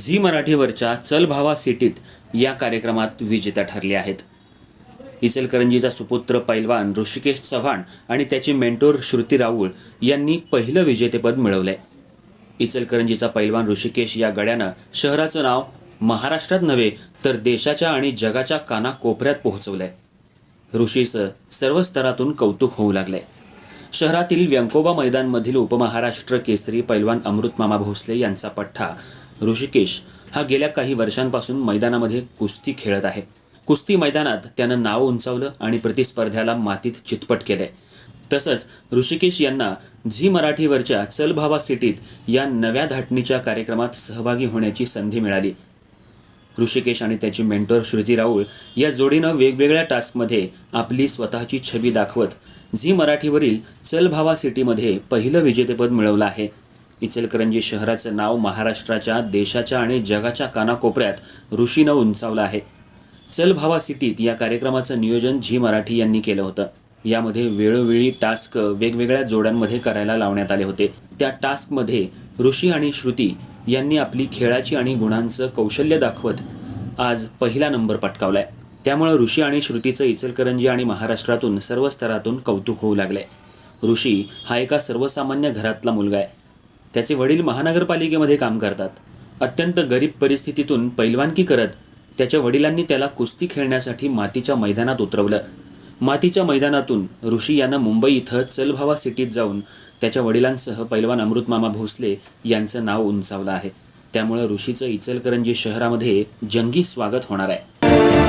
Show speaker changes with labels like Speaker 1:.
Speaker 1: Zee मराठीवरच्या चल भावा सिटीत या कार्यक्रमात विजेत्या ठरल्या आहेत. इचलकरंजीचा सुपुत्र पैलवान ऋषिकेश चव्हाण आणि त्याची मेंटोर श्रुती राऊळ यांनी पहिलं विजेतेपद मिळवलंय. इचलकरंजीचा पैलवान ऋषिकेश या गड्यानं शहराचं नाव महाराष्ट्रात नव्हे तर देशाच्या आणि जगाच्या कानाकोपऱ्यात पोहोचवलंय. ऋषीचं सर्व स्तरातून कौतुक होऊ लागलंय. शहरातील व्यंकोबा मैदानमधील उपमहाराष्ट्र केसरी पैलवान अमृतमामा भोसले यांचा पठ्ठा ऋषिकेश हा गेल्या काही वर्षांपासून मैदानामध्ये कुस्ती खेळत आहे. कुस्ती मैदानात त्यानं नाव उंचावलं आणि प्रतिस्पर्ध्याला मातीत चितपट केलंय. तसंच ऋषिकेश यांना झी मराठीवरच्या चल भावा सिटीत या नव्या धाटणीच्या कार्यक्रमात सहभागी होण्याची संधी मिळाली. ऋषिकेश आणि त्याची मेंटर श्रुती राऊळ या जोडीनं वेगवेगळ्या टास्कमध्ये आपली स्वतःची छबी दाखवत झी मराठीवरील चल भावा सिटीमध्ये पहिलं विजेतेपद मिळवलं आहे. इचलकरंजी शहराचं नाव महाराष्ट्राच्या देशाच्या आणि जगाच्या कानाकोपऱ्यात ऋषीनं उंचावलं आहे. चल भावा सिटीत या कार्यक्रमाचं नियोजन झी मराठी यांनी केलं होतं. यामध्ये वेळोवेळी टास्क वेगवेगळ्या जोड्यांमध्ये करायला लावण्यात आले होते. त्या टास्कमध्ये ऋषी आणि श्रुती यांनी आपली खेळाची आणि गुणांचं कौशल्य दाखवत आज पहिला नंबर पटकावलाय. त्यामुळे ऋषी आणि श्रुतीचं इचलकरंजी आणि महाराष्ट्रातून सर्व स्तरातून कौतुक होऊ लागलंय. ऋषी हा एका सर्वसामान्य घरातला मुलगा आहे. त्याचे वडील महानगरपालिकेमध्ये काम करतात. अत्यंत गरीब परिस्थितीतून पैलवानकी करत त्याच्या वडिलांनी त्याला कुस्ती खेळण्यासाठी मातीच्या मैदानात उतरवलं. मातीच्या मैदानातून ऋषी यानं मुंबई इथं चलभावा सिटीत जाऊन त्याच्या वडिलांसह पैलवान अमृतमामा भोसले यांचं नाव उंचावलं आहे. त्यामुळं ऋषीचं इचलकरंजी शहरामध्ये जंगी स्वागत होणार आहे.